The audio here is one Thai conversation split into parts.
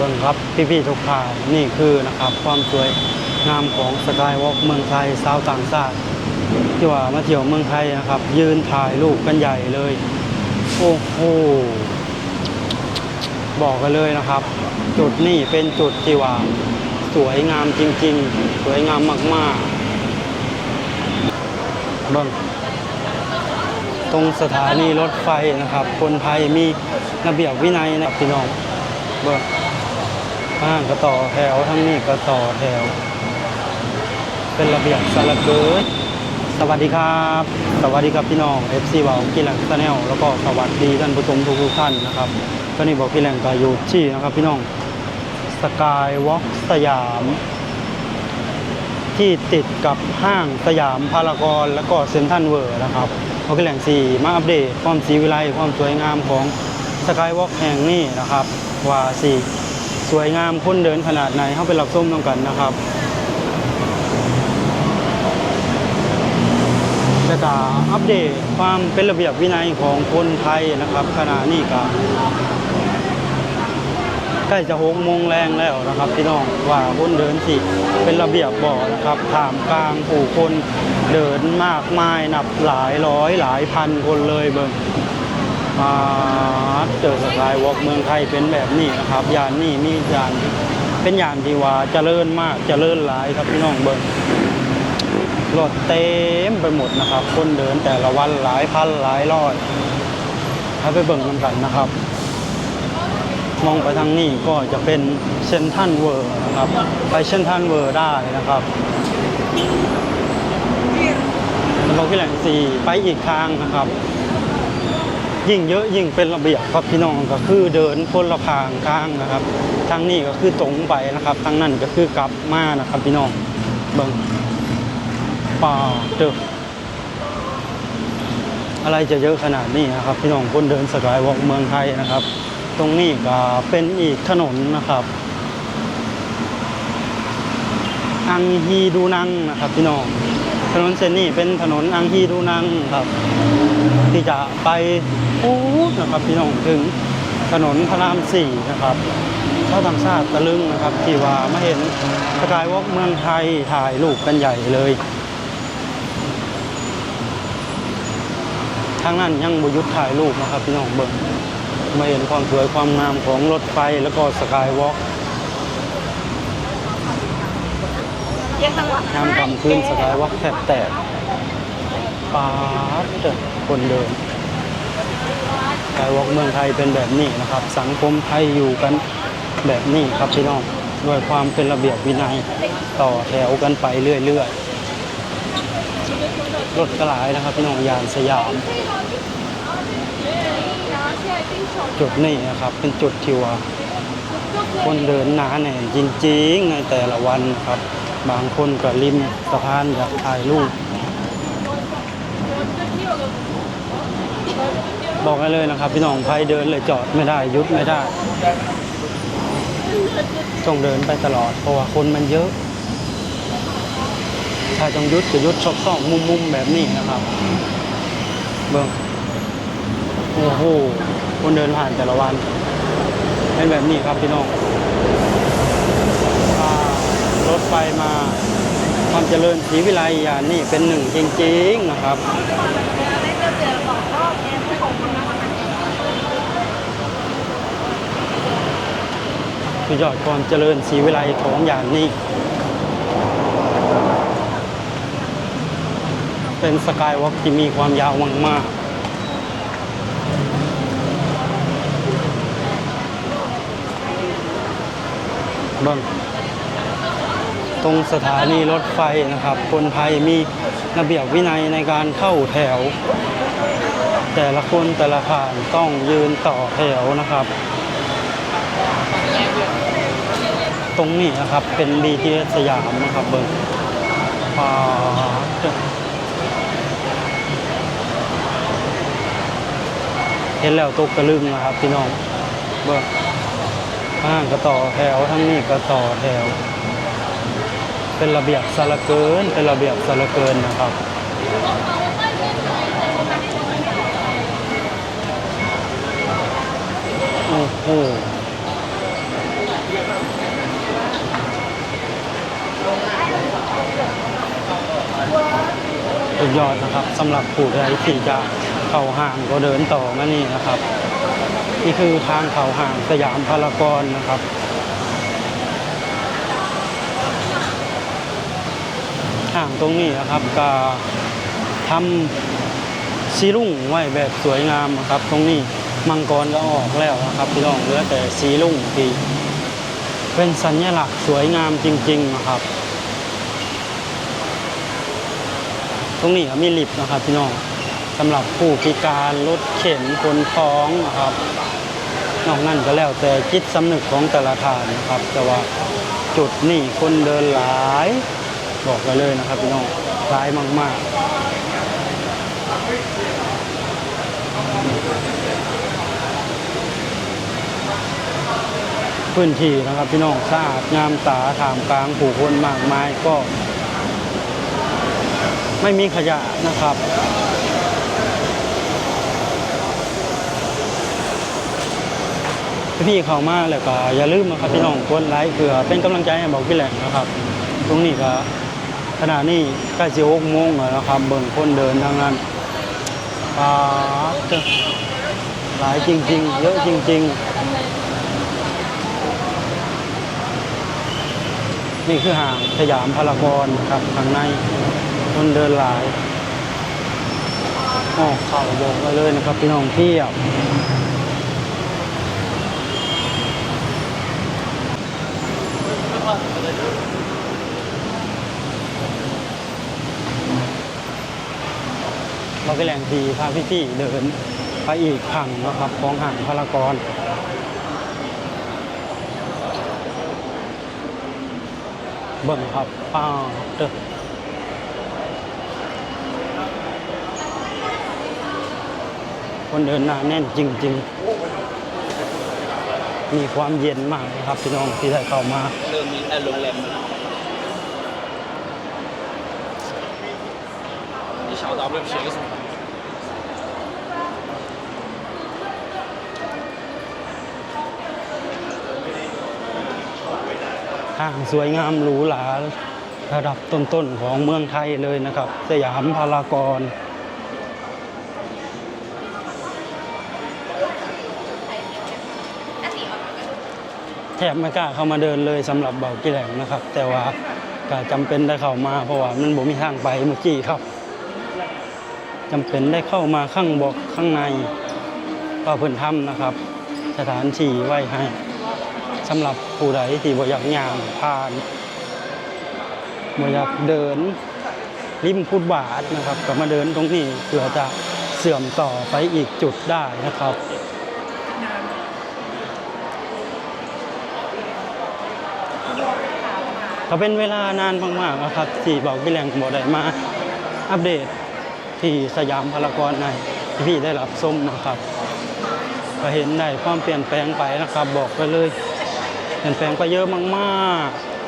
เบิ่งครับพี่ๆทุกท่านนี่คือนะครับความสวยงามของสกายวอล์กเมืองไทยสาวต่างชาติที่ว่ามาเที่ยวเมืองไทยนะครับ ยืนถ่ายรูปกันใหญ่เลย โอ้โหบอกกันเลยนะครับ จุดนี้เป็นจุดที่ว่าสวยงามจริง ๆ สวยงามมากๆเบิ่งตรงสถานีรถไฟนะครับ คนไทยมีระเบียบวินัยนะพี่น้องเบิ่ง ห้างก็ต่อแถวทั้งนี้ก็ต่อแถว เป็นระเบียบสารเกิดสวัสดีครับ สวัสดีครับพี่น้อง FC วาวกีแหลงชาแนลแล้วก็สวัสดีท่านผู้ชมทุกๆท่านนะครับตอนนี้บอกกีแหลงก็อยู่ที่นะครับพี่น้องสกายวอล์กสยาม ที่ติดกับห้างสยามพารากอนแล้วก็เซ็นทรัลเวิร์นะครับบอกกีแหลงสี่มาอัปเดตความสีวิไลความสวยงามของสกายวอล์กแห่งนี้นะครับว่าสี่ สวยงามคนเดินขนาดไหนเข้าไปรับส้มต้องกันนะครับแล้วก็อัปเดตความเป็นระเบียบวินัยของคนไทยนะครับ ขณะนี้ก็ใกล้จะหกโมงแรงแล้วนะครับพี่น้องว่าคนเดินสิเป็นระเบียบบ่อนะครับถามกลางผู้คนเดินมากมายนับหลายร้อยหลายพันคนเลยเบิ่ง มาเจอสกายวอล์กเมืองไทยเป็นแบบนี้นะครับยานนี่มียานเป็นยานที่ว่าเจริญมากเจริญหลายครับพี่น้องเบิ่งรถเต็มไปหมดนะครับ คนเดินแต่ละวันหลายพันหลายร้อยให้ไปเบิ่งกันกันนะครับ มองไปทางนี้ก็จะเป็นเซนทันเวิร์นะครับ ไปเซนทันเวิร์ได้นะครับแล้วก็ที่แหล่งสี่ไปอีกทางนะครับ ยิ่งเยอะยิ่งเป็นระเบียบครับพี่น้องก็คือเดินคนละทางทางนะครับ ทางนี้ก็คือตรงไปนะครับ ทางนั้นก็คือกลับมานะครับพี่น้องเบิ่งป่าเด้ออะไรจะเยอะขนาดนี้นะครับ พี่น้องคนเดินสกายวอล์กเมืองไทยนะครับ ตรงนี้ก็เป็นอีกถนนนะครับอังฮีดูนังนะครับพี่น้องถนนเส้นนี้เป็นถนนอังฮีดูนังครับ ที่จะไปโอ้นะครับพี่น้องถึงถนนพระรามสี่นะครับชาวต่างชาติตะลึงนะครับ ที่ว่ามาเห็นสกายวอล์กเมืองไทยถ่ายรูปกันใหญ่เลยทางนั้นยังบหยุดถ่ายรูปนะครับพี่น้องเบิ่งมาเห็นความสวยความงามของรถไฟแล้วก็สกายวอล์กยามกลางคืนสกายวอล์กแทบแตก ปาดคนเดินสกายวอกเมืองไทยเป็นแบบนี้นะครับ สังคมไทยอยู่กันแบบนี้ครับพี่น้องด้วยความเป็นระเบียบวินัยต่อแถวกันไปเรื่อยๆรถกระหลายนะครับพี่น้องยานสยาม จุดนี้นะครับเป็นจุดที่ว่าคนเดินหนาแน่นจริงๆ ในแต่ละวันครับ บางคนก็ริมสะพานอยากถ่ายรูป บอกกันเลยนะครับ พี่น้องใครเดินเลยจอดไม่ได้ยุดไม่ได้ ต้องเดินไปตลอด เพราะว่าคนมันเยอะ ถ้าต้องยุดก็หยุดชอบซ่องมุมๆแบบนี้นะครับ เบิ่งโอ้โหคนเดินผ่านแต่ละวัน เป็นแบบนี้ครับพี่น้องรถไฟมาความเจริญศรีวิไลอย่างนี้เป็นหนึ่งจริงๆนะครับ คือยอดความเจริญศรีวิไลของอย่างนี้ เป็นสกายวอล์กที่มีความยาวมากๆบิ่งตรงสถานีรถไฟนะครับ คนไทยมีระเบียบวินัยในการเข้าแถว แต่ละคนแต่ละผ่านต้องยืนต่อแถวนะครับ ตรงนี้นะครับ เป็น BTS สยามนะครับเบิ่งปาเห็นแล้วตกตะลึงนะครับ พี่น้องเบิ่งห้างก็ต่อแถวทั้งนี้ก็ต่อแถว เป็นระเบียบสารเกิน เป็นระเบียบสารเกินนะครับโอ้โห สุดยอดนะครับสำหรับผู้ใดที่จะเข้าห้างก็เดินต่อมานี่นะครับ นี่คือทางเข้าห้างสยามพารากอนนะครับห้างตรงนี้นะครับก็ทำสีรุ่งไว้แบบสวยงามนะครับ ตรงนี้มังกรก็ออกแล้วนะครับพี่น้องเหลือแต่สีรุ่งที่เป็นสัญลักษณ์สวยงามจริง ๆ นะครับ ตรงนี้ก็มีลิฟต์นะครับพี่น้องสำหรับผู้พิการรถเข็นคนท้องนะครับนอกนั้นก็แล้วแต่จิตสำนึกของแต่ละทานนะครับ แต่ว่าจุดนี่คนเดินหลาย บอกกันเลยนะครับพี่น้องหลายมาก ๆ พื้นที่นะครับพี่น้องสะอาดงามตาถามกลางผู้คนมากมายก็ ไม่มีขยะนะครับ พี่เข้ามาแล้วก็อย่าลืมนะครับพี่น้องกดไลค์เพื่อเป็นกำลังใจให้บอกพี่แหลงนะครับ ตรงนี้ก็ขณะนี้ใกล้จะหกโมงแล้วนะครับเบิ่งคนเดินทางนั้นปาหลายจริง ๆ เยอะจริง ๆ นี่คือห่างสยามพารากอนครับข้างใน คนเดินหลายออกเข่าบอกไว้เลยนะครับพี่น้องเที่ยวเราก็แหล่งทีพาพี่ๆเดินไปอีกผังนะครับของห่างพารากอนเบิ่งครับป้าเด้อ คนเดินหนาแน่นจริง ๆ มีความเย็นมากนะครับพี่น้องที่ได้เข้ามา เริ่มมีแต่โรงแรม你小到不学个什么？ ห้างสวยงามหรูหราระดับต้นๆของเมืองไทยเลยนะครับ สยามพารากอน ทบไม่กล้าเข้ามาเดินเลยสำหรับเบากี่แหลงนะครับ แต่ว่าก็จำเป็นได้เข้ามาเพราะว่ามันบ่มีทางไปเมื่อกี้ครับจำเป็นได้เข้ามาข้างบอกข้างในก็เพิ่นทำนะครับ สถานที่ไว้ให้สำหรับผู้ใดที่บ่อยากย่างผ่านบ่อยากเดินริมฟุตบาทนะครับ ก็มาเดินตรงนี้เพื่อจะเสื่อมต่อไปอีกจุดได้นะครับ ก็เป็นเวลานานมากๆนะครับที่บอกพี่แรงบอกได้มาอัปเดตที่สยามพารากอนในที่พี่ได้รับส้มนะครับก็เห็นได้ความเปลี่ยนแปลงไปนะครับ บอกไปเลย เปลี่ยนแปลงไปเยอะมากๆ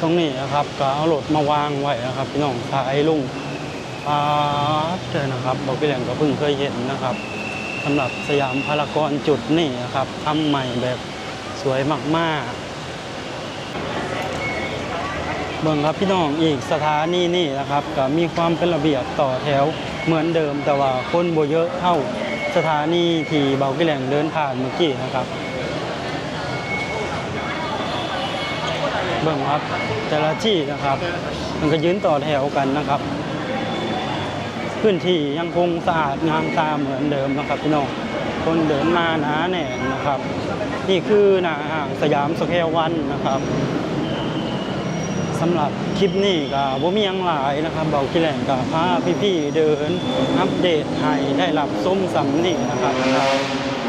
ตรงนี้นะครับก็เอารถมาวางไว้นะครับพี่น้องสายลุงปาดเจอนะครับบอกพี่แหลงก็เพิ่งเคยเห็นนะครับสำหรับสยามพารากอนจุดนี้นะครับทำใหม่แบบสวยมากๆ เบิ่งครับพี่น้องอีกสถานีนี่นะครับก็มีความเป็นระเบียบต่อแถวเหมือนเดิมแต่ว่าคนโบเยอะเท่าสถานีที่เบากิแหลงเดินผ่านเมื่อกี้นะครับ เบิ่งครับ แต่ละที่นะครับ มันก็ยืนต่อแถวกันนะครับ พื้นที่ยังคงสะอาดงามตาเหมือนเดิมนะครับพี่น้องคนเดินมาหนาแน่นนะครับ นี่คือหน้าห้างสยามสแควร์วันนะครับสำหรับคลิปนี้ก็บ่มียังหลายนะครับเบากิแหลงกับพาพี่ๆเดินอัปเดตให้ได้รับส้มสำนี่นะครับ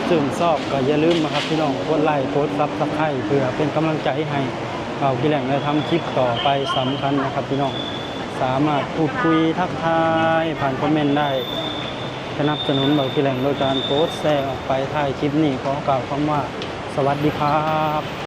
ซึ่งชอบก็อย่าลืมนะครับพี่น้องกดไลค์กดซับสไครต์เพื่อเป็นกำลังใจให้ เรากิแหลงได้ทำคลิปต่อไปสำคัญนะครับพี่น้องสามารถพูดคุยทักทายผ่านคอมเมนต์ได้สนับสนุนเบากิแหลงโดยการโพสต์แชร์ออกไปท้ายคลิปนี้ขอกล่าวคำว่า สวัสดีครับ